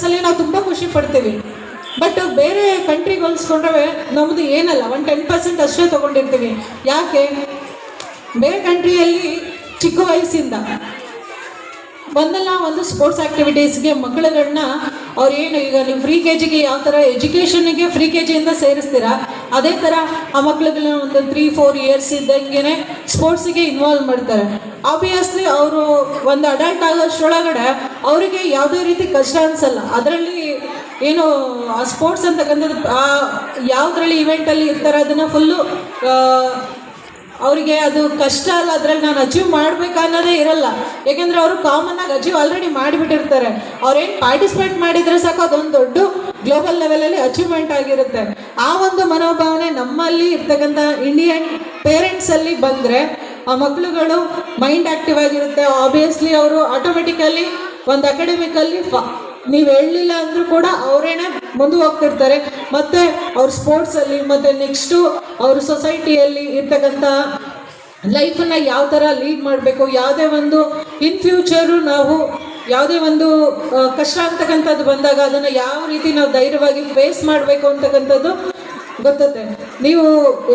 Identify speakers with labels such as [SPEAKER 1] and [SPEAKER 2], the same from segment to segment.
[SPEAKER 1] ರಿಸಲ್ಟ್ಸಲ್ಲಿ ನಾವು ತುಂಬ ಖುಷಿ ಪಡ್ತೀವಿ. ಬಟ್ ಬೇರೆ ಕಂಟ್ರಿಗೆ ಹೋಲಿಸ್ಕೊಂಡ್ರೆ ನಮ್ಮದು ಏನಲ್ಲ, ಒಂದು ಟೆನ್ ಪರ್ಸೆಂಟ್ ಅಷ್ಟೇ ತೊಗೊಂಡಿರ್ತೀವಿ. ಯಾಕೆ? ಬೇರೆ ಕಂಟ್ರಿಯಲ್ಲಿ ಚಿಕ್ಕ ವಯಸ್ಸಿಂದ ಒಂದಲ್ಲ ಒಂದು ಸ್ಪೋರ್ಟ್ಸ್ ಆ್ಯಕ್ಟಿವಿಟೀಸ್ಗೆ ಮಕ್ಕಳುಗಳನ್ನ ಅವ್ರು ಏನು ಈಗ ನೀವು ಫ್ರೀ ಕೆ ಜಿಗೆ ಯಾವ ಥರ ಎಜುಕೇಷನ್ಗೆ ಫ್ರೀ ಕೆ ಜಿಯಿಂದ ಸೇರಿಸ್ತೀರಾ? ಅದೇ ಥರ ಆ ಮಕ್ಳುಗಳನ್ನ ಒಂದು ತ್ರೀ ಫೋರ್ ಇಯರ್ಸ್ ಇದ್ದಂಗೆ ಸ್ಪೋರ್ಟ್ಸಿಗೆ ಇನ್ವಾಲ್ವ್ ಮಾಡ್ತಾರೆ. ಆಬ್ವಿಯಸ್ಲಿ ಅವರು ಒಂದು ಅಡಲ್ಟ್ ಆಗೋಷ್ಟರೊಳಗಡೆ ಅವರಿಗೆ ಯಾವುದೇ ರೀತಿ ಕಷ್ಟ ಅನಿಸಲ್ಲ. ಅದರಲ್ಲಿ ಏನು ಆ ಸ್ಪೋರ್ಟ್ಸ್ ಅಂತಕ್ಕಂಥದ್ದು, ಆ ಯಾವುದ್ರಲ್ಲಿ ಇವೆಂಟಲ್ಲಿ ಇರ್ತಾರೆ ಅದನ್ನು ಫುಲ್ಲು ಅವರಿಗೆ ಅದು ಕಷ್ಟ ಅಲ್ಲ, ಅದರಲ್ಲಿ ನಾನು ಅಚೀವ್ ಮಾಡ್ಬೇಕು ಅನ್ನೋದೇ ಇರಲ್ಲ. ಏಕೆಂದರೆ ಅವರು ಕಾಮನ್ನಾಗಿ ಅಚೀವ್ ಆಲ್ರೆಡಿ ಮಾಡಿಬಿಟ್ಟಿರ್ತಾರೆ. ಅವ್ರೇನು ಪಾರ್ಟಿಸಿಪೇಟ್ ಮಾಡಿದರೆ ಸಾಕು, ಅದೊಂದು ದೊಡ್ಡ ಗ್ಲೋಬಲ್ ಲೆವೆಲಲ್ಲಿ ಅಚೀವ್ಮೆಂಟ್ ಆಗಿರುತ್ತೆ. ಆ ಒಂದು ಮನೋಭಾವನೆ ನಮ್ಮಲ್ಲಿ ಇರ್ತಕ್ಕಂಥ ಇಂಡಿಯನ್ ಪೇರೆಂಟ್ಸಲ್ಲಿ ಬಂದರೆ ಆ ಮಕ್ಕಳುಗಳು ಮೈಂಡ್ ಆಕ್ಟಿವ್ ಆಗಿರುತ್ತೆ. ಆಬ್ವಿಯಸ್ಲಿ ಅವರು ಆಟೋಮೆಟಿಕಲಿ ಒಂದು ಅಕಾಡೆಮಿಕಲ್ಲಿ ಫ, ನೀವು ಹೇಳಲಿಲ್ಲ ಅಂದರೂ ಕೂಡ ಅವರೇನೆ ಮುಂದೆ ಹೋಗ್ತಿರ್ತಾರೆ ಮತ್ತು ಅವ್ರ ಸ್ಪೋರ್ಟ್ಸಲ್ಲಿ ಮತ್ತು ನೆಕ್ಸ್ಟು ಅವ್ರ ಸೊಸೈಟಿಯಲ್ಲಿ ಇರ್ತಕ್ಕಂಥ ಲೈಫನ್ನು ಯಾವ ಥರ ಲೀಡ್ ಮಾಡಬೇಕು? ಯಾವುದೇ ಒಂದು ಇನ್ ಫ್ಯೂಚರು ನಾವು ಯಾವುದೇ ಒಂದು ಕಷ್ಟ ಅಂತಕ್ಕಂಥದ್ದು ಬಂದಾಗ ಅದನ್ನು ಯಾವ ರೀತಿ ನಾವು ಧೈರ್ಯವಾಗಿ ಫೇಸ್ ಮಾಡಬೇಕು ಅಂತಕ್ಕಂಥದ್ದು ಗೊತ್ತತೆ ನೀವು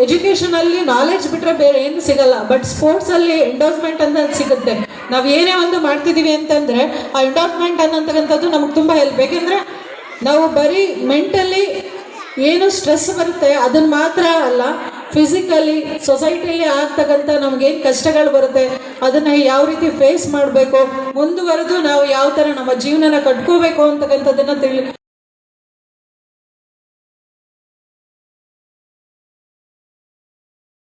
[SPEAKER 1] ಎಜುಕೇಷನಲ್ಲಿ ನಾಲೆಡ್ಜ್ ಬಿಟ್ಟರೆ ಬೇರೆ ಏನು ಸಿಗಲ್ಲ ಬಟ್ ಸ್ಪೋರ್ಟ್ಸಲ್ಲಿ ಎಂಡೋರ್ಸ್ಮೆಂಟ್ ಅಂತ ಸಿಗುತ್ತೆ. ನಾವು ಏನೇ ಒಂದು ಮಾಡ್ತಿದ್ದೀವಿ ಅಂತಂದರೆ, ಆ ಎಂಡೋರ್ಸ್ಮೆಂಟ್ ಅನ್ನೋಂಥಕ್ಕಂಥದ್ದು ನಮಗೆ ತುಂಬ ಹೆಲ್ಪ್ ಯಾಕೆಂದರೆ ನಾವು ಬರೀ ಮೆಂಟಲಿ ಏನು ಸ್ಟ್ರೆಸ್ ಬರುತ್ತೆ ಅದನ್ನು ಮಾತ್ರ ಅಲ್ಲ ಫಿಸಿಕಲಿ ಸೊಸೈಟಿಯಲ್ಲಿ ಆಗ್ತಕ್ಕಂಥ ನಮಗೇನು ಕಷ್ಟಗಳು ಬರುತ್ತೆ, ಅದನ್ನು ಯಾವ ರೀತಿ ಫೇಸ್ ಮಾಡಬೇಕು, ಮುಂದುವರೆದು ನಾವು ಯಾವ ಥರ ನಮ್ಮ ಜೀವನನ ಕಟ್ಕೋಬೇಕು ಅಂತಕ್ಕಂಥದ್ದನ್ನು ತಿಳಿ